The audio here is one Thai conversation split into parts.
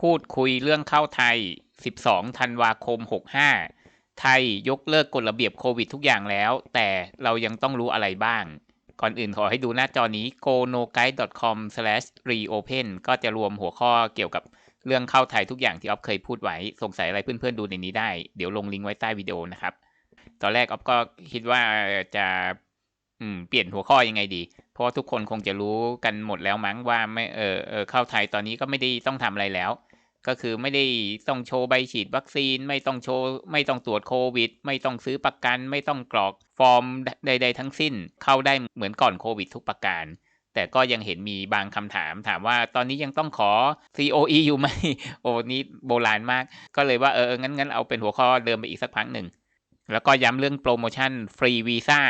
พูดคุยเรื่องเข้าไทย 12 ธันวาคม 65 ไทยยกเลิกกฎระเบียบโควิดทุกอย่างแล้ว แต่เรายังต้องรู้อะไรบ้าง ก่อนอื่นขอให้ดูหน้าจอนี้ gonoguide.com/reopen ก็จะรวมหัวข้อเกี่ยวกับเรื่องเข้าไทยทุกอย่างที่ออฟเคยพูดไว้ สงสัยอะไรเพื่อนๆดูในนี้ได้ เดี๋ยวลงลิงก์ไว้ใต้วิดีโอนะครับ ตอนแรกออฟก็คิดว่าจะ อืมเปลี่ยนหัวข้อยังไงดี เพราะทุกคนคงจะรู้กันหมดแล้วมั้งว่าไม่เออเออเข้าไทยตอนนี้ก็ไม่ได้ต้องทำอะไรแล้ว ก็คือไม่ได้ต้องโชว์ใบฉีดวัคซีน ไม่ต้องโชว์ไม่ต้องตรวจโควิด ไม่ต้องซื้อประกัน ไม่ต้องกรอกฟอร์มใด ๆ ทั้งสิ้นเข้าได้เหมือนก่อนโควิด ทุกประการแต่ก็ยังเห็นมีบางคำถามถามว่าตอนนี้ยังต้องขอ COE อยู่ไหม โอ้นี่โบราณมาก ก็เลยว่าเอองั้นงั้นเอาเป็นหัวข้อเดิมไปอีกสักพักหนึ่ง แล้วก็ย้ำเรื่องโปรโมชั่นฟรีวีซ่า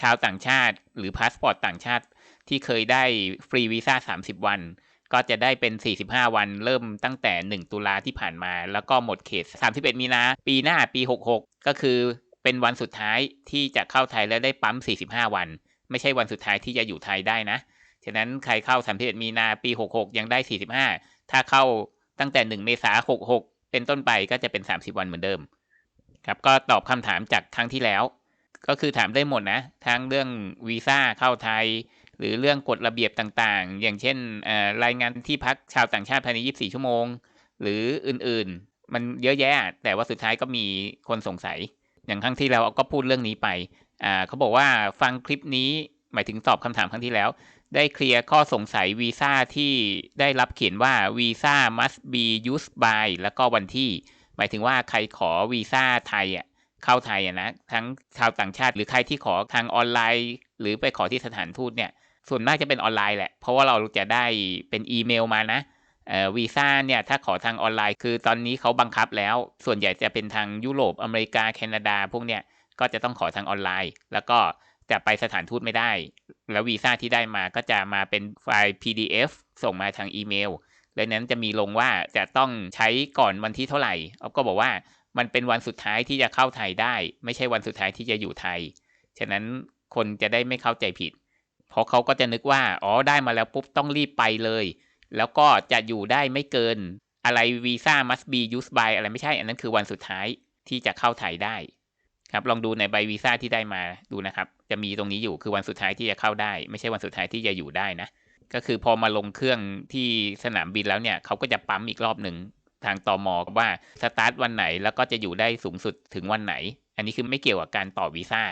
ชาวต่างชาติ หรือพาสปอร์ตต่างชาติที่เคยได้ฟรีวีซ่า 30 วัน ก็จะได้เป็น 45 วัน เริ่มตั้งแต่ 1 ตุลาที่ผ่านมา แล้วก็หมดเขต 31 มีนาปีหน้าปี 66 ก็คือเป็นวันสุดท้ายที่จะเข้าไทยแล้วได้ปั๊ม 45 วัน ไม่ใช่วันสุดท้ายที่จะอยู่ไทยได้นะ ฉะนั้นใครเข้า 31 มีนาปี 66 ยังได้ 45 ถ้าเข้าตั้งแต่ 1 เมษา66 เป็นต้นไปก็จะเป็น 30 วันเหมือนเดิม ครับ ก็ตอบคำถามจากครั้งที่แล้ว ก็คือถามได้หมดนะทั้งเรื่องวีซ่าเข้าไทย หรือเรื่องกฎระเบียบต่างๆ อย่างเช่นรายงานที่พักชาวต่างชาติภายใน 24 ชั่วโมง หรืออื่นๆ มันเยอะแยะ แต่ว่าสุดท้ายก็มีคนสงสัย อย่างครั้งที่แล้วก็พูดเรื่องนี้ไปเขาบอกว่าฟังคลิปนี้หมายถึงตอบคำถามครั้งที่แล้ว ได้เคลียร์ข้อสงสัยวีซ่าที่ได้รับเขียนว่าวีซ่า must be used by แล้วก็วันที่ หมายถึงว่าใครขอวีซ่าไทยอะ เข้าไทยอะนะทั้งชาวต่างชาติหรือใครที่ขอทางออนไลน์ หรือไปขอที่สถานทูตเนี่ย ส่วนมากจะเป็นออนไลน์แหละ เพราะว่าเราจะได้เป็นอีเมลมานะวีซ่าเนี่ยถ้าขอทางออนไลน์คือตอนนี้เขาบังคับแล้ว ส่วนใหญ่จะเป็นทางยุโรปอเมริกาแคนาดา พวกเนี้ยก็จะต้องขอทางออนไลน์ แล้วก็จะไปสถานทูตไม่ได้ แล้ววีซ่าที่ได้มาก็จะมาเป็นไฟล์ PDF ส่งมาทางอีเมลและนั้นจะมีลงว่าจะต้องใช้ก่อนวันที่เท่าไหร่เอาก็บอกว่า มันเป็นวันสุดท้ายที่จะเข้าไทยได้ ไม่ใช่วันสุดท้ายที่จะอยู่ไทย ฉะนั้นคนจะได้ไม่เข้าใจผิด เพราะเขาก็จะนึกว่า อ๋อได้มาแล้วปุ๊บต้องรีบไปเลย แล้วก็จะอยู่ได้ไม่เกิน อะไรวีซ่า must be used by อะไรไม่ใช่ อันนั้นคือวันสุดท้ายที่จะเข้าไทยได้ ครับลองดูในใบวีซ่าที่ได้มาดูนะครับ จะมีตรงนี้อยู่คือวันสุดท้ายที่จะเข้าได้ ไม่ใช่วันสุดท้ายที่จะอยู่ได้นะก็คือพอมาลงเครื่องที่สนามบินแล้วเนี่ยเขาก็จะปั๊มอีกรอบหนึ่ง ทางตอมอว่าสตาร์ทวันไหนแล้วก็จะอยู่ได้สูงสุดถึงวันไหน อันนี้คือไม่เกี่ยวกับการต่อวีซ่า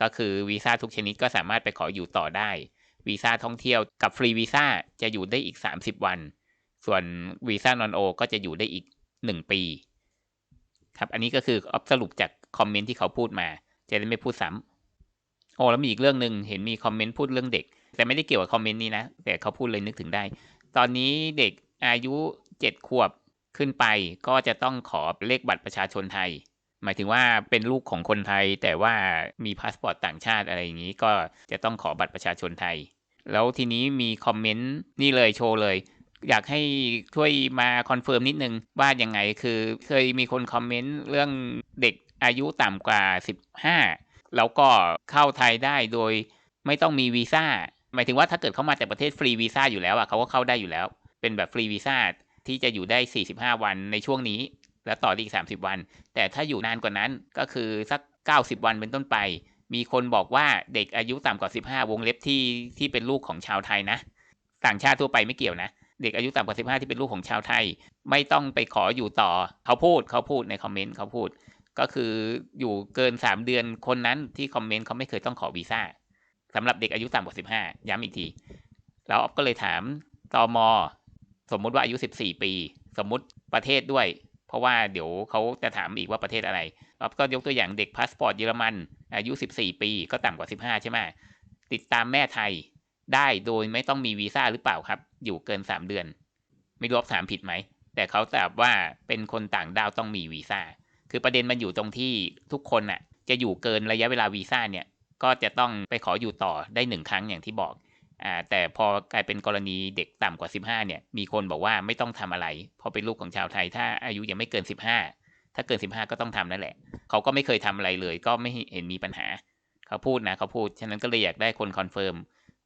ก็คือวีซ่าทุกชนิดก็สามารถไปขออยู่ต่อได้วีซ่าท่องเที่ยวกับฟรีวีซ่าจะอยู่ได้อีก 30 วัน ส่วนวีซ่านอนโอก็จะอยู่ได้อีก 1 ปีครับอันนี้ก็คืออสรุปจากคอมเมนต์ที่เขาพูดมา จะได้ไม่พูดซ้ำโอ้แล้วมีอีกเรื่องหนึ่งเห็นมีคอมเมนต์พูดเรื่องเด็ก แต่ไม่ได้เกี่ยวกับคอมเมนต์นี้นะ แต่เขาพูดเลยนึกถึงได้ ตอนนี้เด็กอายุ 7 ขวบ ขึ้นไปก็จะต้องขอเลขบัตรประชาชนไทย หมายถึงว่าเป็นลูกของคนไทย แต่ว่ามีพาสปอร์ตต่างชาติอะไรอย่างนี้ ก็จะต้องขอบัตรประชาชนไทย แล้วทีนี้มีคอมเมนต์นี่เลยโชว์เลย อยากให้ช่วยมาคอนเฟิร์มนิดนึงว่ายังไงคือเคยมีคนคอมเมนต์เรื่องเด็กอายุต่ำกว่า 15 แล้วก็เข้าไทยได้โดยไม่ต้องมีวีซ่าหมายถึงว่าถ้าเกิดเขามาจากประเทศฟรีวีซ่าอยู่แล้วอะเขาก็เข้าได้อยู่แล้ว เป็นแบบฟรีวีซ่า ที่จะอยู่ได้ 45 วันในช่วงนี้ แล้วต่ออีก 30 วัน แต่ถ้าอยู่นานกว่านั้นก็คือสัก 90 วันเป็นต้นไป มีคนบอกว่าเด็กอายุต่ำกว่า 15 วงเล็บที่ที่เป็นลูกของชาวไทยนะ ต่างชาติทั่วไปไม่เกี่ยวนะ เด็กอายุต่ำกว่า 15 ที่เป็นลูกของชาวไทย ไม่ต้องไปขออยู่ต่อเขาพูดเขาพูดในคอมเมนต์เขาพูด ก็คืออยู่เกิน 3 เดือนคนนั้นที่คอมเมนต์เขาไม่เคยต้องขอวีซ่าสำหรับเด็กอายุต่ำกว่า 15 ย้ำอีกทีแล้วก็เลยถามตอมอ สมมุติว่าอายุ 14 ปี สมมุติประเทศด้วย เพราะว่าเดี๋ยวเขาจะถามอีกว่าประเทศอะไรเราก็ยกตัวอย่างเด็กพาสปอร์ตเยอรมัน อายุ 14 ปีก็ต่ำกว่า 15 ใช่ไหมติดตามแม่ไทยได้โดยไม่ต้องมีวีซ่าหรือเปล่าครับ อยู่เกิน 3 เดือน ไม่รู้ถามผิดไหม แต่เขาตอบว่าเป็นคนต่างด้าวต้องมีวีซ่า คือประเด็นมันอยู่ตรงที่ทุกคนน่ะ จะอยู่เกินระยะเวลาวีซ่าเนี่ย ก็จะต้องไปขออยู่ต่อได้หนึ่งครั้งอย่างที่บอก อ่าแต่พอกลายเป็นกรณีเด็กต่ำกว่า 15เนี่ยมีคนบอกว่าไม่ต้องทำอะไร เพราะเป็นลูกของชาวไทย ถ้าอายุยังไม่เกิน 15 ถ้าเกิน 15 ก็ต้องทำนั่นแหละ เขาก็ไม่เคยทำอะไรเลย ก็ไม่เห็นมีปัญหา เขาพูดนะเขาพูด ฉะนั้นก็เลยอยากได้คนคอนเฟิร์ม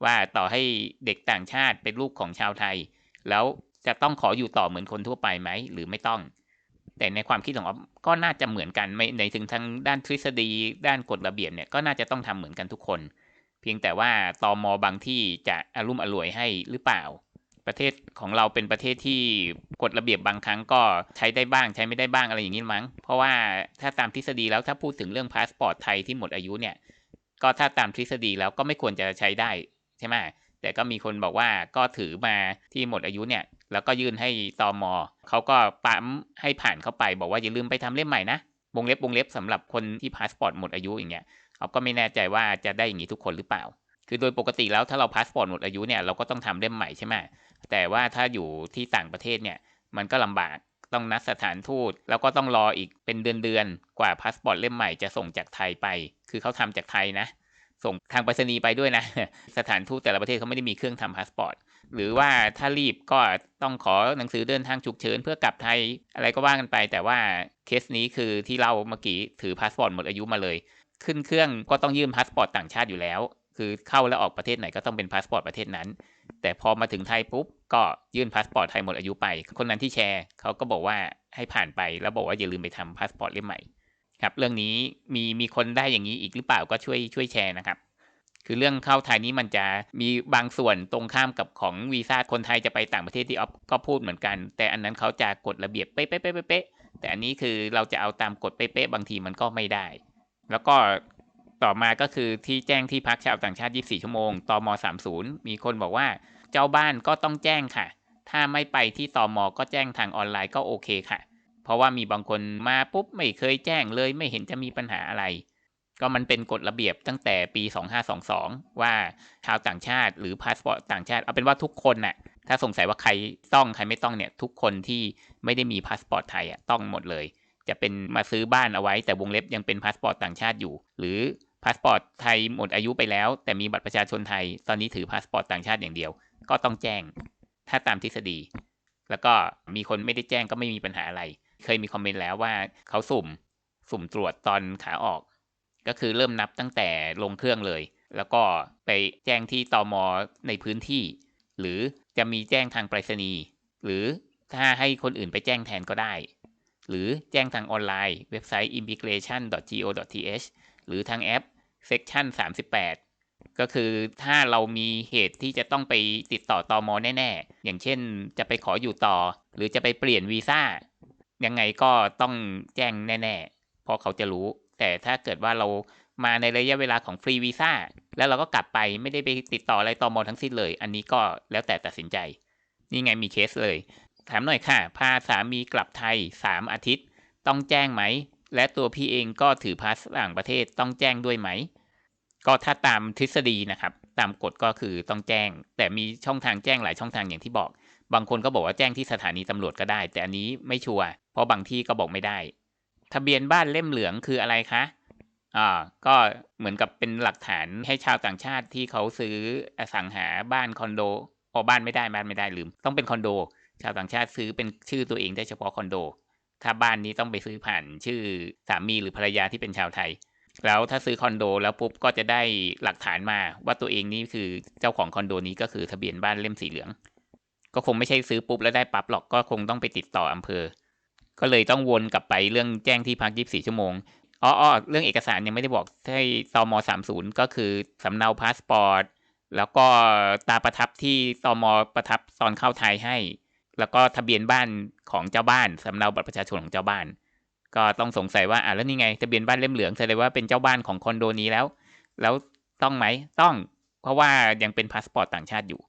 ว่าต่อให้เด็กต่างชาติเป็นลูกของชาวไทย แล้วจะต้องขออยู่ต่อเหมือนคนทั่วไปไหมหรือไม่ต้อง แต่ในความคิดของออฟก็น่าจะเหมือนกันในถึงทางด้านทฤษฎีด้านกฎระเบียบเนี่ยก็น่าจะต้องทำเหมือนกันทุกคน เพียงแต่ว่าตอมอบางที่จะอารมุ่มอร่วยให้หรือเปล่า ประเทศของเราเป็นประเทศที่กฎระเบียบบางครั้งก็ใช้ได้บ้างใช้ไม่ได้บ้างอะไรอย่างนี้มั้ง เพราะว่าถ้าตามทฤษฎีแล้วถ้าพูดถึงเรื่องพาสปอร์ตไทยที่หมดอายุเนี่ยก็ถ้าตามทฤษฎีแล้วก็ไม่ควรจะใช้ได้ใช่ไหมแต่ก็มีคนบอกว่าก็ถือมาที่หมดอายุเนี่ยแล้วก็ยื่นให้ตอมอเขาก็ปั๊มให้ผ่านเข้าไป บอกว่าอย่าลืมไปทำเล่มใหม่นะวงเล็บวงเล็บสำหรับคนที่พาสปอร์ตหมดอายุอย่างเงี้ย เขาก็ไม่แน่ใจว่าจะได้อย่างนี้ทุกคนหรือเปล่า คือโดยปกติแล้วถ้าเราพาสปอร์ตหมดอายุเนี่ยเราก็ต้องทำเล่มใหม่ใช่ไหมแต่ว่าถ้าอยู่ที่ต่างประเทศเนี่ยมันก็ลำบากต้องนัดสถานทูต แล้วก็ต้องรออีกเป็นเดือนๆกว่าพาสปอร์ตเล่มใหม่จะส่งจากไทยไป คือเขาทำจากไทยนะ ส่งทางไปรษณีย์ไปด้วยนะ สถานทูตแต่ละประเทศเขาไม่ได้มีเครื่องทำพาสปอร์ตหรือว่าถ้ารีบก็ต้องขอหนังสือเดินทางฉุกเฉินเพื่อกลับไทยอะไรก็ว่ากันไป แต่ว่าเคสนี้คือที่เราเมื่อกี้ถือพาสปอร์ตหมดอายุมาเลย ขึ้นเครื่องก็ต้องยื่นพาสปอร์ตต่างชาติอยู่แล้ว คือเข้าและออกประเทศไหนก็ต้องเป็นพาสปอร์ตประเทศนั้น แต่พอมาถึงไทยปุ๊บก็ยื่นพาสปอร์ตไทยหมดอายุไป คนนั้นที่แชร์เขาก็บอกว่าให้ผ่านไปแล้วบอกว่าอย่าลืมไปทำพาสปอร์ตเล่มใหม่ครับเรื่องนี้มีมีคนได้อย่างนี้อีกหรือเปล่าก็ช่วยช่วยแชร์นะครับ คือเรื่องเข้าไทยนี้มันจะมีบางส่วนตรงข้ามกับของวีซ่าคนไทยจะไปต่างประเทศที่ออฟก็พูดเหมือนกัน แต่อันนั้นเขาจะกฎระเบียบเป๊ะๆแต่อันนี้คือเราจะเอาตามกฎเป๊ะๆบางทีมันก็ไม่ได้ แล้วก็ต่อมาก็คือที่แจ้งที่พักชาวต่างชาติ 24 ชั่วโมงตม30 มีคนบอกว่าเจ้าบ้านก็ต้องแจ้งค่ะ ถ้าไม่ไปที่ตมก็แจ้งทางออนไลน์ก็โอเคค่ะ เพราะว่ามีบางคนมาปุ๊บไม่เคยแจ้งเลยไม่เห็นจะมีปัญหาอะไร ก็มันเป็นกฎระเบียบตั้งแต่ปี 2522 ว่าชาวต่างชาติหรือพาสปอร์ตต่างชาติ เอาเป็นว่าทุกคนน่ะ ถ้าสงสัยว่าใครต้องใครไม่ต้องเนี่ยทุกคนที่ไม่ได้มีพาสปอร์ตไทยอะต้องหมดเลย จะเป็นมาซื้อบ้านเอาไว้ แต่วงเล็บยังเป็นพาสปอร์ตต่างชาติอยู่ หรือพาสปอร์ตไทยหมดอายุไปแล้ว แต่มีบัตรประชาชนไทย ตอนนี้ถือพาสปอร์ตต่างชาติอย่างเดียว ก็ต้องแจ้ง ถ้าตามทฤษฎี แล้วก็มีคนไม่ได้แจ้งก็ไม่มีปัญหาอะไร เคยมีคอมเมนต์แล้วว่าเขาสุ่ม สุ่มตรวจตอนขาออก ก็คือเริ่มนับตั้งแต่ลงเครื่องเลย แล้วก็ไปแจ้งที่ตอมอในพื้นที่ หรือจะมีแจ้งทางไปรษณีย์หรือถ้าให้คนอื่นไปแจ้งแทนก็ได้ หรือแจ้งทางออนไลน์ เว็บไซต์ immigration.go.th หรือทางแอป section 38 ก็คือถ้าเรามีเหตุที่จะต้องไปติดต่อตอมอแน่ ๆ อย่างเช่นจะไปขออยู่ต่อ หรือจะไปเปลี่ยนวีซ่า ยังไงก็ต้องแจ้งแน่ ๆ เพราะเขาจะรู้ แต่ถ้าเกิดว่าเรามาในระยะเวลาของฟรีวีซ่าแล้วเราก็กลับไปไม่ได้ไปติดต่ออะไรต่อมอทั้งสิ้นเลย อันนี้ก็แล้วแต่ตัดสินใจ นี่ไงมีเคสเลย ถามหน่อยค่ะ พาสามีกลับไทย3อาทิตย์ ต้องแจ้งไหม และตัวพี่เองก็ถือพาสต่างประเทศต้องแจ้งด้วยไหม ก็ถ้าตามทฤษฎีนะครับ ตามกฎก็คือต้องแจ้ง แต่มีช่องทางแจ้งหลายช่องทางอย่างที่บอก บางคนก็บอกว่าแจ้งที่สถานีตำรวจก็ได้ แต่อันนี้ไม่ชัวร์เพราะบางที่ก็บอกไม่ได้ ทะเบียนบ้านเล่มเหลืองคืออะไรคะอ่าก็เหมือนกับเป็นหลักฐานให้ชาวต่างชาติที่เขาซื้ออสังหาบ้านคอนโดพอบ้านไม่ได้บ้านไม่ได้ลืม ต้องเป็นคอนโด ชาวต่างชาติซื้อเป็นชื่อตัวเองได้เฉพาะคอนโด ถ้าบ้านนี้ต้องไปซื้อผ่านชื่อสามีหรือภรรยาที่เป็นชาวไทย แล้วถ้าซื้อคอนโดแล้วปุ๊บก็จะได้หลักฐานมาว่าตัวเองนี่คือเจ้าของคอนโดนี้ก็คือทะเบียนบ้านเล่มสีเหลือง ก็คงไม่ใช่ซื้อปุ๊บแล้วได้ปั๊บหรอกก็คงต้องไปติดต่ออำเภอ ก็เลยต้องวนกลับไปเรื่องแจ้งที่พัก24ชั่วโมงอ๋อเรื่องเอกสารยังไม่ได้บอกให้ตม30ก็คือสำเนาพาสปอร์ต แล้วก็ตาประทับที่ตมประทับตอนเข้าไทยให้ แล้วก็ทะเบียนบ้านของเจ้าบ้านสำเนาบัตรประชาชนของเจ้าบ้าน ก็ต้องสงสัยว่าอะแล้วนี่ไงทะเบียนบ้านเล่มเหลืองแสดงว่าเป็นเจ้าบ้านของคอนโดนี้แล้ว แล้วต้องไหมต้องเพราะว่ายังเป็นพาสปอร์ตต่างชาติอยู่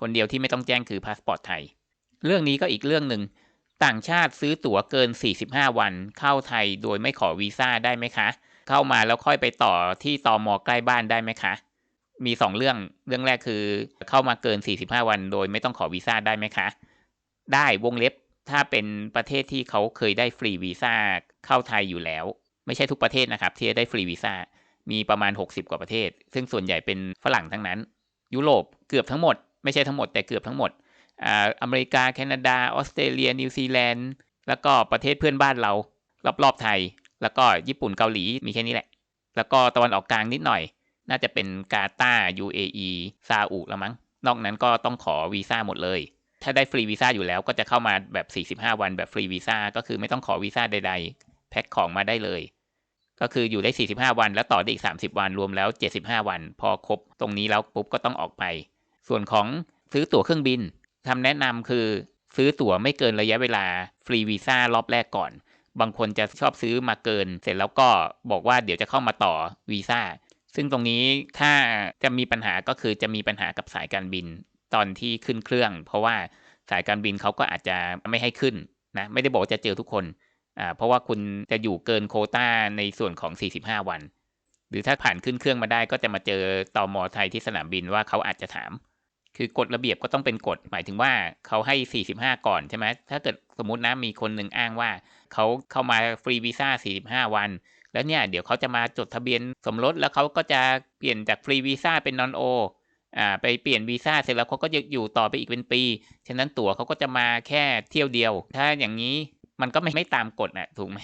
คนเดียวที่ไม่ต้องแจ้งคือพาสปอร์ตไทย เรื่องนี้ก็อีกเรื่องหนึ่งต่างชาติซื้อตั๋วเกิน 45 วัน เข้าไทยโดยไม่ขอวีซ่าได้ไหมคะ เข้ามาแล้วค่อยไปต่อที่ตอมอใกล้บ้านได้ไหมคะ มี 2 เรื่อง เรื่องแรกคือเข้ามาเกิน 45 วัน โดยไม่ต้องขอวีซ่าได้ไหมคะ ได้วงเล็บ ถ้าเป็นประเทศที่เขาเคยได้ฟรีวีซ่าเข้าไทยอยู่แล้ว ไม่ใช่ทุกประเทศนะครับ ที่จะได้ฟรีวีซ่ามีประมาณ 60 กว่าประเทศ ซึ่งส่วนใหญ่เป็นฝรั่งทั้งนั้น ยุโรปเกือบทั้งหมด ไม่ใช่ทั้งหมดแต่เกือบทั้งหมดอเมริกาแคนาดาออสเตรเลีย นิวซีแลนด์แล้วก็ประเทศเพื่อนบ้านเรา รอบๆไทย แล้วก็ญี่ปุ่นเกาหลีมีแค่นี้แหละ แล้วก็ตะวันออกกลางนิดหน่อย น่าจะเป็นกาตาร์ UAE ซาอุละมั้งนอกนั้นก็ต้องขอวีซ่าหมดเลย ถ้าได้ฟรีวีซ่าอยู่แล้วก็จะเข้ามาแบบ 45 วันแบบฟรีวีซ่าก็คือไม่ต้องขอวีซ่าใด ๆ แพ็คของมาได้เลย ก็คืออยู่ได้ 45 วัน แล้วต่อได้อีก 30 วันรวมแล้ว 75 วัน พอครบตรงนี้แล้วปุ๊บก็ต้องออกไป ส่วนของซื้อตั๋วเครื่องบินคำแนะนำคือซื้อตั๋วไม่เกินระยะเวลาฟรีวีซ่ารอบแรกก่อน บางคนจะชอบซื้อมาเกิน เสร็จแล้วก็บอกว่าเดี๋ยวจะเข้ามาต่อวีซ่าซึ่งตรงนี้ถ้าจะมีปัญหาก็คือจะมีปัญหากับสายการบิน ตอนที่ขึ้นเครื่อง เพราะว่าสายการบินเขาก็อาจจะไม่ให้ขึ้นนะไม่ได้บอกจะเจอทุกคนอ่าเพราะว่าคุณจะอยู่เกินโคต้าในส่วนของ 45 วัน หรือถ้าผ่านขึ้นเครื่องมาได้ก็จะมาเจอตอมอไทยที่สนามบินว่าเขาอาจจะถาม คือกฎระเบียบก็ต้องเป็นกฎหมายถึงว่าเขาให้ 45 ก่อนใช่ไหมถ้าเกิดสมมตินะมีคนหนึ่งอ้างว่าเขาเข้ามาฟรีวีซ่า 45 วัน แล้วเนี่ยเดี๋ยวเขาจะมาจดทะเบียนสมรสแล้วเขาก็จะเปลี่ยนจากฟรีวีซ่าเป็นนอนโอ อ่าไปเปลี่ยนวีซ่าเสร็จแล้วเขาก็จะอยู่ต่อไปอีกเป็นปี ฉะนั้นตั๋วเขาก็จะมาแค่เที่ยวเดียว ถ้าอย่างนี้มันก็ไม่ไม่ตามกฎนะถูกไหม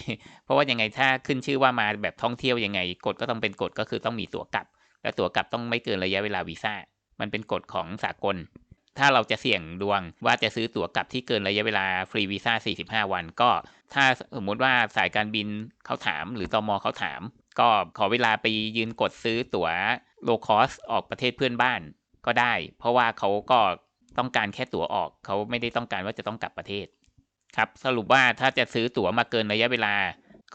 เพราะว่ายังไงถ้าขึ้นชื่อว่ามาแบบท่องเที่ยวยังไงกฎก็ต้องเป็นกฎก็คือต้องมีตั๋วกลับ และตั๋วกลับต้องไม่เกินระยะเวลาวีซ่า มันเป็นกฎของสากล ถ้าเราจะเสี่ยงดวงว่าจะซื้อตั๋วกลับที่เกินระยะเวลาฟรีวีซ่า 45 วัน ก็ ถ้าสมมติว่าสายการบินเขาถาม หรือตอมอเขาถาม ก็ขอเวลาไปยืนกดซื้อตั๋วโลคอสออกประเทศเพื่อนบ้าน ก็ได้ เพราะว่าเขาก็ต้องการแค่ตั๋วออก เขาไม่ได้ต้องการว่าจะต้องกลับประเทศ ครับ สรุปว่าถ้าจะซื้อตั๋วมาเกินระยะเวลา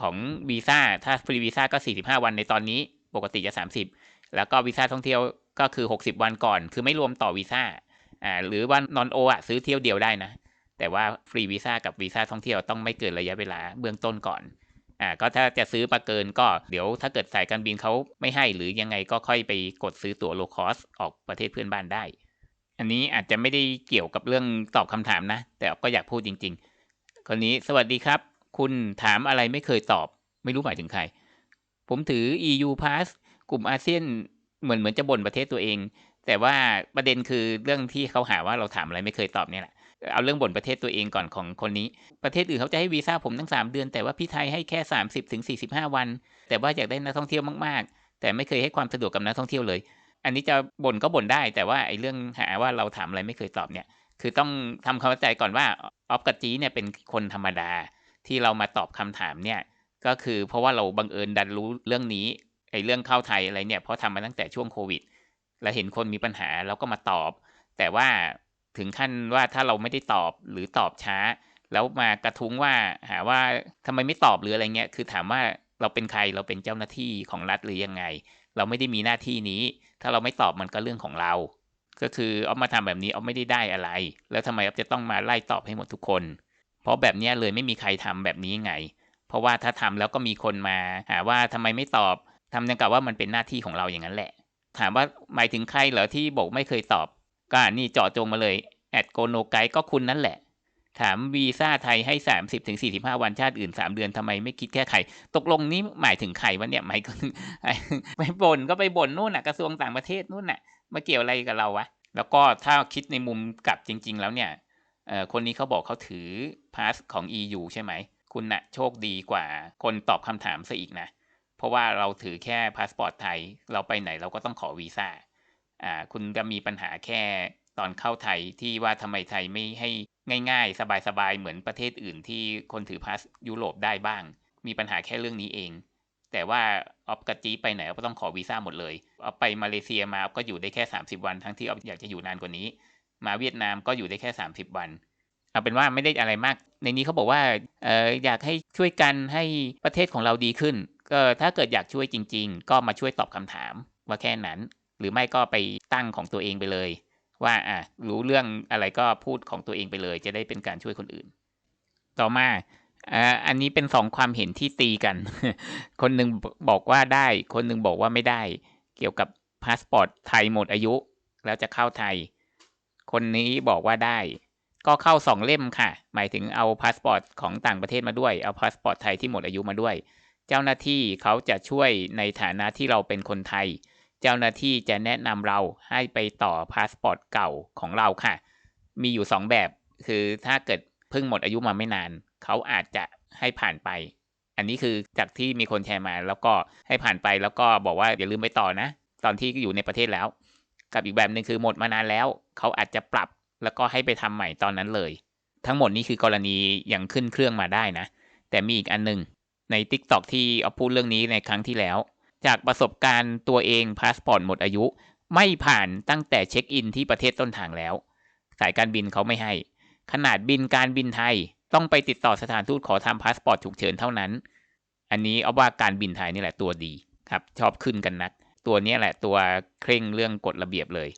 ของวีซ่าถ้าฟรีวีซ่าก็ 45 วันในตอนนี้ปกติจะ 30 แล้วก็วีซ่าท่องเที่ยวก็คือ 60 วันก่อน คือไม่รวมต่อวีซ่าอ่าหรือว่านอนโออะซื้อเที่ยวเดียวได้นะ แต่ว่าฟรีวีซ่ากับวีซ่าท่องเที่ยวต้องไม่เกินระยะเวลาเบื้องต้นก่อน อ่าก็ถ้าจะซื้อมาเกินก็เดี๋ยวถ้าเกิดสายการบินเขาไม่ให้หรือยังไงก็ค่อยไปกดซื้อตั๋วโลคอสออกประเทศเพื่อนบ้านได้ อันนี้อาจจะไม่ได้เกี่ยวกับเรื่องตอบคำถามนะ แต่ก็อยากพูดจริงๆคนนี้สวัสดีครับ คุณถามอะไรไม่เคยตอบ ไม่รู้หมายถึงใคร ผมถือ EU Pass กลุ่มอาเซียนเหมือนเหมือนจะบ่นประเทศตัวเอง แต่ว่าประเด็นคือเรื่องที่เขาหาว่าเราถามอะไรไม่เคยตอบเนี่ยแหละ เอาเรื่องบ่นประเทศตัวเองก่อนของคนนี้ ประเทศอื่นเขาจะให้วีซ่าผมทั้ง 3 เดือน แต่ว่าพี่ไทยให้แค่ 30ถึง45 วัน แต่ว่าอยากได้นักท่องเที่ยวมากๆ แต่ไม่เคยให้ความสะดวกกับนักท่องเที่ยวเลย อันนี้จะบ่นก็บ่นได้ แต่ว่าไอ้เรื่องหาว่าเราถามอะไรไม่เคยตอบเนี่ย คือต้องทำความเข้าใจก่อนว่าออฟกับจีเนี่ยเป็นคนธรรมดาที่เรามาตอบคำถามเนี่ยก็คือเพราะว่าเราบังเอิญดันรู้เรื่องนี้ไอ้เรื่องเข้าไทยอะไรเนี่ยเพราะทำมาตั้งแต่ช่วงโควิดแล้วเห็นคนมีปัญหาเราก็มาตอบ แต่ว่า ถึงขั้นว่าถ้าเราไม่ได้ตอบหรือตอบช้า แล้วมากระทุ้งว่าหาว่าทำไมไม่ตอบหรืออะไรเงี้ยคือถามว่าเราเป็นใครเราเป็นเจ้าหน้าที่ของรัฐหรือยังไง เราไม่ได้มีหน้าที่นี้ ถ้าเราไม่ตอบมันก็เรื่องของเรา ก็คือเอามาทำแบบนี้เอาไม่ได้ได้อะไร แล้วทำไมเอาจะต้องมาไล่ตอบให้หมดทุกคน เพราะแบบนี้เลยไม่มีใครทำแบบนี้ไง เพราะว่าถ้าทำแล้วก็มีคนมาหาว่าทำไมไม่ตอบทำยังกับว่ามันเป็นหน้าที่ของเราอย่างนั้นแหละ ถามว่าหมายถึงใครเหรอที่บอกไม่เคยตอบ ก็นี่เจาะจงมาเลยแอดโกโนไกก็คุณนั่นแหละ ถามวีซ่าไทยให้สามสิบถึงสี่สิบห้าวันชาติอื่นสามเดือนทำไมไม่คิดแก้ไขตกลงนี้หมายถึงใครวะเนี่ยหมายถึงไปบ่นก็ไปบ่นนู่นน่ะกระทรวงต่างประเทศนู่นน่ะมาเกี่ยวอะไรกับเราวะแล้วก็ถ้าคิดในมุมกลับจริง ๆ แล้วเนี่ยคนนี้เขาบอกเขาถือพาสของ EU ใช่ไหม คุณน่ะโชคดีกว่าคนตอบคำถามซะอีกนะ เพราะว่าเราถือแค่พาสปอร์ตไทย เราไปไหนเราก็ต้องขอวีซ่า คุณจะมีปัญหาแค่ตอนเข้าไทยที่ว่าทำไมไทยไม่ให้ง่ายๆ สบายๆ เหมือนประเทศอื่นที่คนถือพาสยุโรปได้บ้าง มีปัญหาแค่เรื่องนี้เอง แต่ว่าออฟกับจีไปไหนก็ต้องขอวีซ่าหมดเลยออฟไปมาเลเซียมาออฟก็อยู่ได้แค่ 30 วัน ทั้งที่ออฟอยากจะอยู่นานกว่านี้ มาเวียดนามก็อยู่ได้แค่ 30 วันเอาเป็นว่าไม่ได้อะไรมาก ในนี้เขาบอกว่าเอออยากให้ช่วยกันให้ประเทศของเราดีขึ้น ก็ถ้าเกิดอยากช่วยจริง ๆ ก็มาช่วยตอบคำถามว่าแค่นั้น หรือไม่ก็ไปตั้งของตัวเองไปเลย ว่าอะรู้เรื่องอะไรก็พูดของตัวเองไปเลย จะได้เป็นการช่วยคนอื่น ต่อมาอ่าอันนี้เป็นสองความเห็นที่ตีกัน คนหนึ่งบอกว่าได้ คนหนึ่งบอกว่าไม่ได้ เกี่ยวกับพาสปอร์ตไทยหมดอายุ แล้วจะเข้าไทย คนนี้บอกว่าได้ ก็เข้าสองเล่มค่ะ หมายถึงเอาพาสปอร์ตของต่างประเทศมาด้วย เอาพาสปอร์ตไทยที่หมดอายุมาด้วย เจ้าหน้าที่เขาจะช่วยในฐานะที่เราเป็นคนไทย เจ้าหน้าที่จะแนะนำเราให้ไปต่อพาสปอร์ตเก่าของเราค่ะ มีอยู่สองแบบ คือถ้าเกิดเพิ่งหมดอายุมาไม่นาน เขาอาจจะให้ผ่านไป อันนี้คือจากที่มีคนแชร์มา แล้วก็ให้ผ่านไปแล้วก็บอกว่าอย่าลืมไปต่อนะ ตอนที่อยู่ในประเทศแล้ว กับอีกแบบหนึ่งคือหมดมานานแล้ว เขาอาจจะปรับแล้วก็ให้ไปทำใหม่ตอนนั้นเลย ทั้งหมดนี้คือกรณียังขึ้นเครื่องมาได้นะ แต่มีอีกอันหนึ่งใน t ิ k t o k ที่เอาพูดเรื่องนี้ในครั้งที่แล้ว จากประสบการณ์ตัวเองพาสปอร์ตหมดอายุ ไม่ผ่านตั้งแต่เช็คอินที่ประเทศต้นทางแล้ว สายการบินเขาไม่ให้ ขนาดบินการบินไทยต้องไปติดต่อสถานทูตขอทำพาสปอร์ตฉุกเฉินเท่านั้น อันนี้เอาว่าการบินไทยนี่แหละตัวดีครับ ชอบขึ้นกันนัก ตัวนี้แหละตัวเคร่งเรื่องกฎระเบียบเลย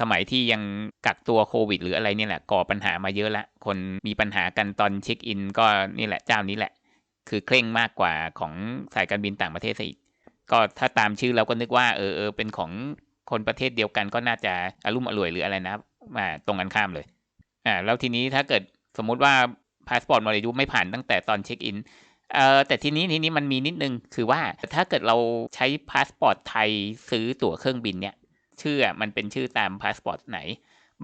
สมัยที่ยังกักตัวโควิด หรืออะไรนี่แหละก่อปัญหามาเยอะละ คนมีปัญหากันตอนเช็คอิน ก็นี่แหละเจ้านี้แหละ คือเคร่งมากกว่าของสายการบินต่างประเทศซะอีก ก็ถ้าตามชื่อเราก็นึกว่าเออเออเป็นของคนประเทศเดียวกันก็น่าจะอารมณ์อร่วยหรืออะไรนะมาตรงกันข้ามเลยอ่าแล้วทีนี้ถ้าเกิดสมมุติว่าพาสปอร์ตมรดยุไม่ผ่านตั้งแต่ตอนเช็คอินเอ่อแต่ทีนี้ทีนี้มันมีนิดนึงคือว่าถ้าเกิดเราใช้พาสปอร์ตไทยซื้อตั๋วเครื่องบินเนี่ยชื่อมันเป็นชื่อตามพาสปอร์ตไหน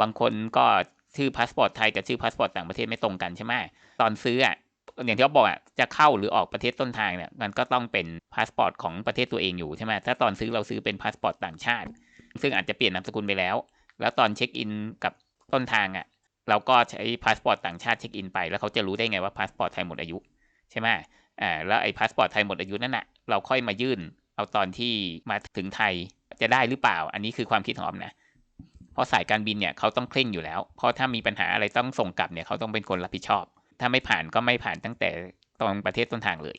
บางคนก็ชื่อพาสปอร์ตไทยกับชื่อพาสปอร์ตต่างประเทศไม่ตรงกันใช่ไหมตอนซื้ออะ อย่างที่เขาบอกอะจะเข้าหรือออกประเทศต้นทางเนี่ยมันก็ต้องเป็นพาสปอร์ตของประเทศตัวเองอยู่ใช่ไหมถ้าตอนซื้อเราซื้อเป็นพาสปอร์ตต่างชาติ ซึ่งอาจจะเปลี่ยนนามสกุลไปแล้ว แล้วตอนเช็คอินกับต้นทางอะเราก็ใช้พาสปอร์ตต่างชาติเช็คอินไป แล้วเขาจะรู้ได้ไงว่าพาสปอร์ตไทยหมดอายุใช่ไหมอ่าแล้วไอ้พาสปอร์ตไทยหมดอายุนั่นแหะเราค่อยมายื่นเอาตอนที่มาถึงไทยจะได้หรือเปล่า อันนี้คือความคิดของอมนะเพราะสายการบินเนี่ยเขาต้องเคร่งอยู่แล้ว เพราะถ้ามีปัญหาอะไรต้องส่งกลับเนี่ยเขาต้องเป็นคนรับผิดชอบ ถ้าไม่ผ่านก็ไม่ผ่านตั้งแต่ตอนประเทศต้นทางเลย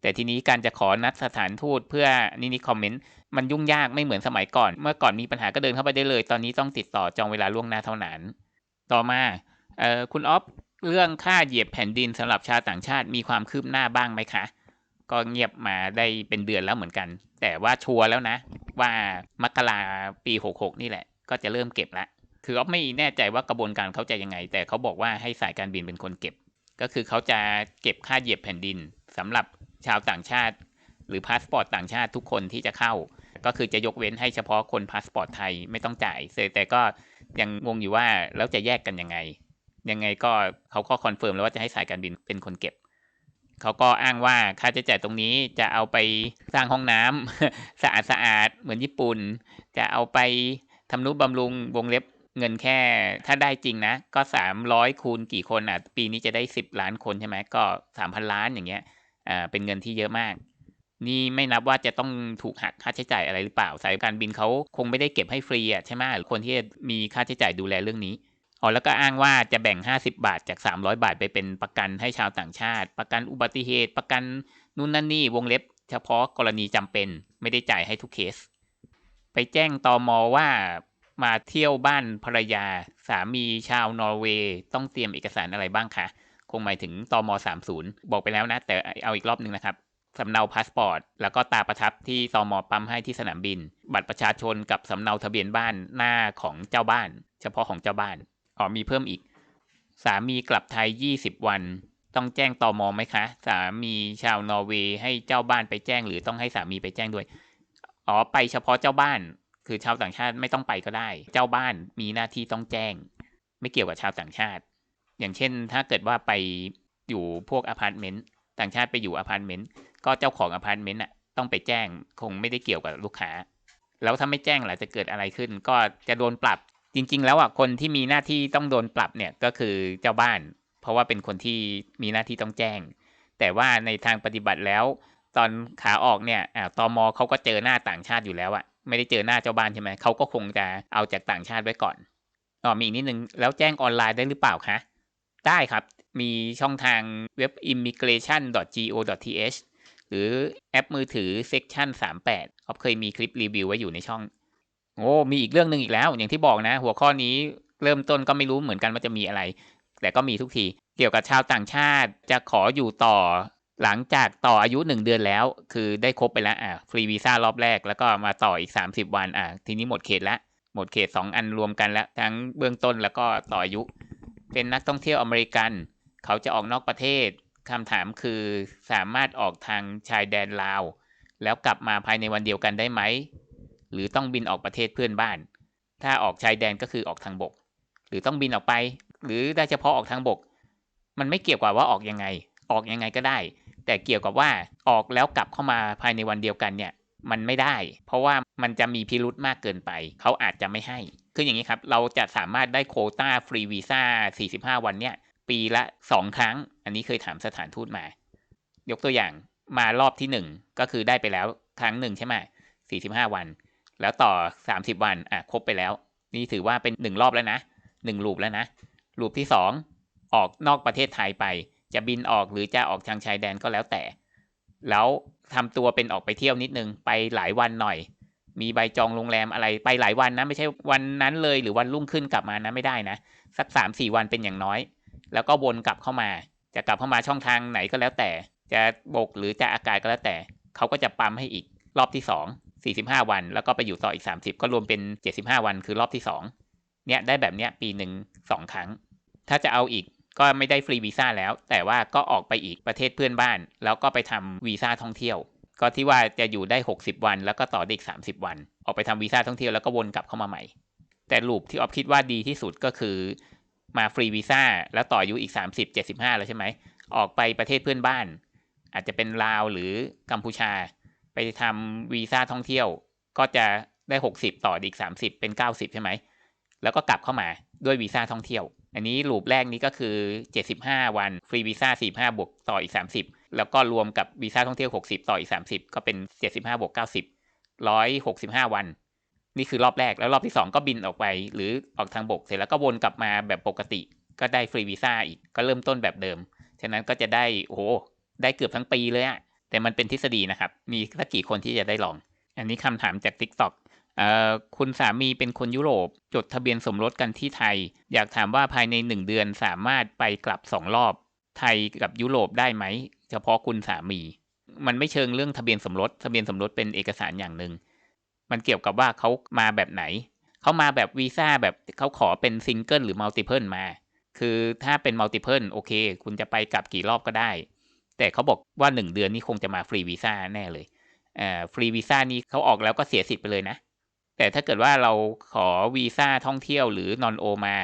แต่ทีนี้การจะขอนัดสถานทูตเพื่อนี่นี่คอมเมนต์มันยุ่งยากไม่เหมือนสมัยก่อน เมื่อก่อนมีปัญหาก็เดินเข้าไปได้เลย ตอนนี้ต้องติดต่อจองเวลาล่วงหน้าเท่านั้น ต่อมาเอ่อคุณออฟเรื่องค่าเหยียบแผ่นดินสำหรับชาวต่างชาติมีความคืบหน้าบ้างไหมคะ ก็เงียบมาได้เป็นเดือนแล้วเหมือนกัน แต่ว่าชัวร์แล้วนะ ว่ามกราปี 66 นี่แหละ ก็จะเริ่มเก็บละ คืออ๊อฟไม่แน่ใจว่ากระบวนการเขาจะยังไง แต่เขาบอกว่าให้สายการบินเป็นคนเก็บ ก็คือเขาจะเก็บค่าเหยียบแผ่นดินสำหรับชาวต่างชาติ หรือพาสปอร์ตต่างชาติทุกคนที่จะเข้า ก็คือจะยกเว้นให้เฉพาะคนพาสปอร์ตไทยไม่ต้องจ่ายแต่ก็ยังงงอยู่ว่าแล้วจะแยกกันยังไง ยังไงก็เขาก็คอนเฟิร์มแล้วว่าจะให้สายการบินเป็นคนเก็บเขาก็อ้างว่าค่าใช้จ่ายตรงนี้จะเอาไปสร้างห้องน้ำสะอาดสะอาดเหมือนญี่ปุ่น จะเอาไปทำนุบำรุงวงเล็บ เงินแค่ถ้าได้จริงนะ ก็สามร้อยคูณกี่คนอะ ปีนี้จะได้สิบล้านคนใช่ไหมก็สามพันล้านอย่างเงี้ยอ่าเป็นเงินที่เยอะมาก นี่ไม่นับว่าจะต้องถูกหักค่าใช้จ่ายอะไรหรือเปล่า สายการบินเขาคงไม่ได้เก็บให้ฟรีอะใช่ไหมหรือคนที่มีค่าใช้จ่ายดูแลเรื่องนี้อ๋อแล้วก็อ้างว่าจะแบ่ง 50 บาทจาก 300 บาทไปเป็นประกันให้ชาวต่างชาติ ประกันอุบัติเหตุ ประกันนู่นนั่นนี่วงเล็บ เฉพาะกรณีจำเป็น ไม่ได้จ่ายให้ทุกเคส ไปแจ้งตอมอว่า มาเที่ยวบ้านภรรยา สามีชาวนอร์เวย์ต้องเตรียมเอกสารอะไรบ้างคะ คงหมายถึงตอม30 บอกไปแล้วนะ แต่เอาอีกรอบหนึ่งนะครับสำเนาพาสปอร์ต แล้วก็ตาประทับที่ตอมอปั๊มให้ที่สนามบิน บัตรประชาชนกับสำเนาทะเบียนบ้านหน้าของเจ้าบ้าน เฉพาะของเจ้าบ้านอ๋อมีเพิ่มอีก สามีกลับไทย 20 วัน ต้องแจ้งตอมอไหมคะ สามีชาวนอร์เวย์ให้เจ้าบ้านไปแจ้งหรือต้องให้สามีไปแจ้งด้วยอ๋อไปเฉพาะเจ้าบ้าน คือชาวต่างชาติไม่ต้องไปก็ได้ เจ้าบ้านมีหน้าที่ต้องแจ้ง ไม่เกี่ยวกับชาวต่างชาติ อย่างเช่น ถ้าเกิดว่าไปอยู่พวกอพาร์ตเมนต์ต่างชาติไปอยู่อพาร์ตเมนต์ก็เจ้าของอพาร์ตเมนต์อะต้องไปแจ้งคงไม่ได้เกี่ยวกับลูกค้า แล้วถ้าไม่แจ้งล่ะจะเกิดอะไรขึ้น ก็จะโดนปรับ จริง ๆ แล้วอะคนที่มีหน้าที่ต้องโดนปรับเนี่ยก็คือเจ้าบ้าน เพราะว่าเป็นคนที่มีหน้าที่ต้องแจ้ง แต่ว่าในทางปฏิบัติแล้ว ตอนขาออกเนี่ยอ่าตมเขาก็เจอหน้าต่างชาติอยู่แล้วอะ ไม่ได้เจอหน้าเจ้าบ้านใช่ไหมเขาก็คงจะเอาจากต่างชาติไว้ก่อนอ๋อมีอีกนิดนึงแล้วแจ้งออนไลน์ได้หรือเปล่าคะได้ครับ มีช่องทางเว็บ immigration.go.th หรือแอปมือถือ section 38ออฟเคยมีคลิปรีวิวไว้อยู่ในช่อง โอ้ มีอีกเรื่องหนึ่งอีกแล้ว อย่างที่บอกนะ หัวข้อนี้เริ่มต้นก็ไม่รู้เหมือนกันว่าจะมีอะไร แต่ก็มีทุกที เกี่ยวกับชาวต่างชาติจะขออยู่ต่อ หลังจากต่ออายุหนึ่งเดือนแล้ว คือได้ครบไปแล้วอะฟรีวีซ่ารอบแรกแล้วก็มาต่ออีก30วันอะทีนี้หมดเขตแล้วหมดเขต2อันรวมกันแล้ว ทั้งเบื้องต้นแล้วก็ต่ออายุ เป็นนักท่องเที่ยวอเมริกัน เขาจะออกนอกประเทศคำถามคือสามารถออกทางชายแดนลาว แล้วกลับมาภายในวันเดียวกันได้ไหม หรือต้องบินออกประเทศเพื่อนบ้าน ถ้าออกชายแดนก็คือออกทางบก หรือต้องบินออกไป หรือได้เฉพาะออกทางบก มันไม่เกี่ยวกับว่าออกยังไง ออกยังไงก็ได้ แต่เกี่ยวกับว่าออกแล้วกลับเข้ามาภายในวันเดียวกันเนี่ยมันไม่ได้ เพราะว่ามันจะมีพิรุธมากเกินไป เขาอาจจะไม่ให้ คืออย่างนี้ครับ เราจะสามารถได้โคต้าฟรีวีซ่า 45 วันเนี่ย ปีละ 2 ครั้ง อันนี้เคยถามสถานทูตมา ยกตัวอย่างมารอบที่ 1 ก็คือได้ไปแล้วครั้งหนึ่งใช่ไหม45 วัน แล้วต่อ 30 วัน อะ ครบไปแล้ว นี่ถือว่าเป็น 1 รอบแล้วนะ1ลูปแล้วนะลูปที่ 2 ออกนอกประเทศไทยไป จะบินออกหรือจะออกทางชายแดนก็แล้วแต่ แล้วทำตัวเป็นออกไปเที่ยวนิดนึงไปหลายวันหน่อย มีใบจองโรงแรมอะไรไปหลายวันนะไม่ใช่วันนั้นเลยหรือวันรุ่งขึ้นกลับมานะไม่ได้นะ สักสามสี่วันเป็นอย่างน้อย แล้วก็วนกลับเข้ามา จะกลับเข้ามาช่องทางไหนก็แล้วแต่ จะบกหรือจะอากาศก็แล้วแต่เขาก็จะปั๊มให้อีกรอบที่สองสี่สิบห้าวัน แล้วก็ไปอยู่ต่ออีกสามสิบก็รวมเป็นเจ็ดสิบห้าวันคือรอบที่สองเนี่ยได้แบบเนี้ยปีหนึ่งสองครั้ง ถ้าจะเอาอีก ก็ไม่ได้ฟรีวีซ่าแล้ว แต่ว่าก็ออกไปอีกประเทศเพื่อนบ้าน แล้วก็ไปทำวีซ่าท่องเที่ยว ก็ที่ว่าจะอยู่ได้ 60 วัน แล้วก็ต่ออีก 30 วัน ออกไปทำวีซ่าท่องเที่ยวแล้วก็วนกลับเข้ามาใหม่ แต่ลูปที่ออฟคิดว่าดีที่สุดก็คือ มาฟรีวีซ่าแล้วต่ออายุอีก 30 75 แล้วใช่ไหมออกไปประเทศเพื่อนบ้าน อาจจะเป็นลาวหรือกัมพูชา ไปทำวีซ่าท่องเที่ยว ก็จะได้ 60 ต่ออีก 30 เป็น 90 ใช่ไหมแล้วก็กลับเข้ามาด้วยวีซ่าท่องเที่ยว อันนี้ลูปแรกนี้ก็คือ 75 วัน ฟรีวีซ่า45บวกต่ออีก 30 แล้วก็รวมกับวีซ่าท่องเที่ยว 60 ต่ออีก 30 ก็เป็น 75บวก90 165 วัน นี่คือรอบแรกแล้วรอบที่ 2 ก็บินออกไป หรือออกทางบกเสร็จแล้วก็วนกลับมาแบบปกติ ก็ได้ฟรีวีซ่าอีกก็เริ่มต้นแบบเดิม ฉะนั้นก็จะได้โอ้โหได้เกือบทั้งปีเลยอะแต่มันเป็นทฤษฎีนะครับ มีสักกี่คนที่จะได้ลอง อันนี้คำถามจาก TikTok เอ่อ คุณสามีเป็นคนยุโรป จดทะเบียนสมรสกันที่ไทย อยากถามว่าภายในหนึ่งเดือนสามารถไปกลับสองรอบ ไทยกับยุโรปได้ไหม เฉพาะคุณสามี มันไม่เชิงเรื่องทะเบียนสมรส ทะเบียนสมรสเป็นเอกสารอย่างหนึ่ง มันเกี่ยวกับว่าเขามาแบบไหน เขามาแบบวีซ่าแบบเขาขอเป็นซิงเกิลหรือมัลติเพิลมา คือถ้าเป็นมัลติเพิลโอเค คุณจะไปกลับกี่รอบก็ได้ แต่เขาบอกว่าหนึ่งเดือนนี้คงจะมาฟรีวีซ่าแน่เลยอ่าฟรีวีซ่านี้เขาออกแล้วก็เสียสิทธิ์ไปเลยนะ แต่ถ้าเกิดว่าเราขอวีซ่าท่องเที่ยวหรือนอนโอมา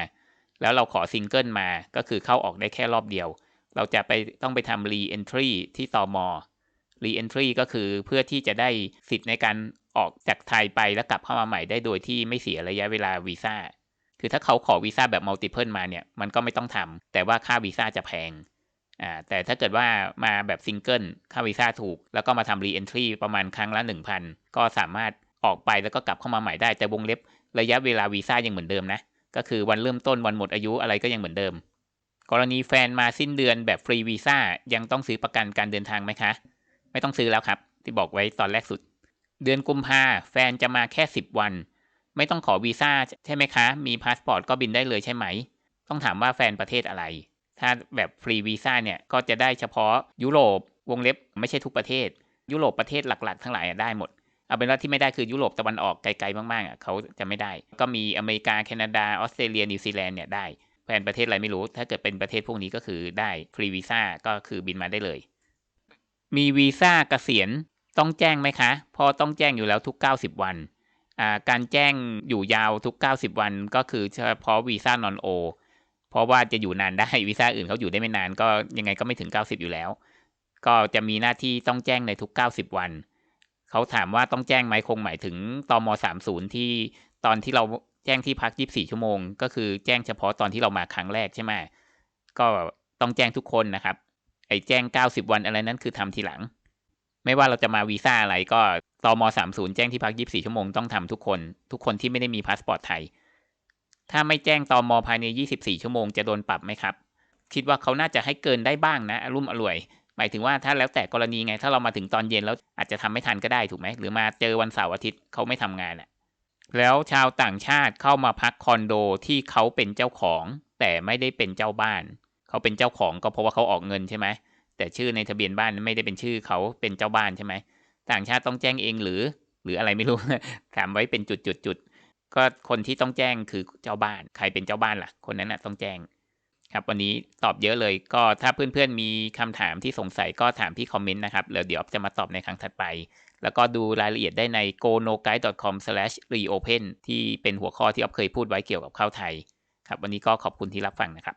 แล้วเราขอซิงเกิลมาก็คือเข้าออกได้แค่รอบเดียว เราจะไปต้องไปทำ re-entry ที่ตอม re-entry ก็คือเพื่อที่จะได้สิทธิ์ในการออกจากไทยไปแล้วกลับเข้ามาใหม่ได้โดยที่ไม่เสียระยะเวลาวีซ่าคือถ้าเขาขอวีซ่าแบบ multiple มาเนี่ยมันก็ไม่ต้องทำแต่ว่าค่าวีซ่าจะแพงอ่าแต่ถ้าเกิดว่ามาแบบซิงเกิลค่าวีซ่าถูก แล้วก็มาทำ re-entry ประมาณครั้งละ 1,000 ก็สามารถ ออกไปแล้วก็กลับเข้ามาใหม่ได้แต่วงเล็บระยะเวลาวีซ่ายังเหมือนเดิมนะ ก็คือวันเริ่มต้นวันหมดอายุอะไรก็ยังเหมือนเดิม กรณีแฟนมาสิ้นเดือนแบบฟรีวีซ่ายังต้องซื้อประกันการเดินทางไหมคะ ไม่ต้องซื้อแล้วครับ ที่บอกไว้ตอนแรกสุด เดือนกุมภาแฟนจะมาแค่ 10 วัน ไม่ต้องขอวีซ่าใช่ไหมคะ มีพาสปอร์ตก็บินได้เลยใช่ไหม ต้องถามว่าแฟนประเทศอะไร ถ้าแบบฟรีวีซ่าเนี่ยก็จะได้เฉพาะยุโรปวงเล็บไม่ใช่ทุกประเทศ ยุโรปประเทศหลัก ๆ ทั้งหลายได้หมด เอาเป็นว่าที่ไม่ได้คือยุโรปตะวันออกไกลๆมากๆอะเขาจะไม่ได้ ก็มีอเมริกาแคนาดาออสเตรเลียนิวซีแลนด์เนี่ยได้แฟนประเทศอะไรไม่รู้ ถ้าเกิดเป็นประเทศพวกนี้ก็คือได้ฟรีวีซ่าก็คือบินมาได้เลย มีวีซ่าเกษียณต้องแจ้งไหมคะ พอต้องแจ้งอยู่แล้วทุก 90 วันอ่าการแจ้งอยู่ยาวทุก 90 วันก็คือเฉพาะวีซ่านอนโอเพราะว่าจะอยู่นานได้วีซ่าอื่นเขาอยู่ได้ไม่นานก็ยังไงก็ไม่ถึง 90 อยู่แล้ว ก็จะมีหน้าที่ต้องแจ้งในทุก 90 วัน เขาถามว่าต้องแจ้งไหมคงหมายถึงตม30ที่ตอนที่เราแจ้งที่พัก24ชั่วโมง ก็คือแจ้งเฉพาะตอนที่เรามาครั้งแรกใช่ไหมก็ต้องแจ้งทุกคนนะครับ ไอ้แจ้ง90วันอะไรนั้นคือทำทีหลัง ไม่ว่าเราจะมาวีซ่าอะไรก็ตม30แจ้งที่พัก24ชั่วโมงต้องทำทุกคน ทุกคนที่ไม่ได้มีพาสปอร์ตไทย ถ้าไม่แจ้งตมภายใน24ชั่วโมงจะโดนปรับไหมครับ คิดว่าเขาน่าจะให้เกินได้บ้างนะอรุ่มอร่วย หมายถึงว่าถ้าแล้วแต่กรณีไง ถ้าเรามาถึงตอนเย็นแล้วอาจจะทำไม่ทันก็ได้ถูกไหมหรือมาเจอวันเสาร์อาทิตย์เขาไม่ทำงานอะ่ะแล้วชาวต่างชาติเข้ามาพักคอนโดที่เขาเป็นเจ้าของ แต่ไม่ได้เป็นเจ้าบ้าน เขาเป็นเจ้าของก็เพราะว่าเขาออกเงินใช่ไหมแต่ชื่อในทะเบียนบ้านไม่ได้เป็นชื่อเขาเป็นเจ้าบ้านใช่ไหมต่างชาติต้องแจ้งเองหรือ หรืออะไรไม่รู้ถามไว้เป็นจุดจุดจุดก็คนที่ต้องแจ้งคือเจ้าบ้าน ใครเป็นเจ้าบ้านล่ะ คนนั้นนะต้องแจ้ง ครับวันนี้ตอบเยอะเลยก็ถ้าเพื่อนๆมีคำถามที่สงสัยก็ถามที่คอมเมนต์นะครับแล้วเดี๋ยวจะมาตอบในครั้งถัดไป แล้วก็ดูรายละเอียดได้ใน gonoguide.com/reopen ที่เป็นหัวข้อที่อ๊อฟเคยพูดไว้เกี่ยวกับข้าวไทยครับวันนี้ก็ขอบคุณที่รับฟังนะครับ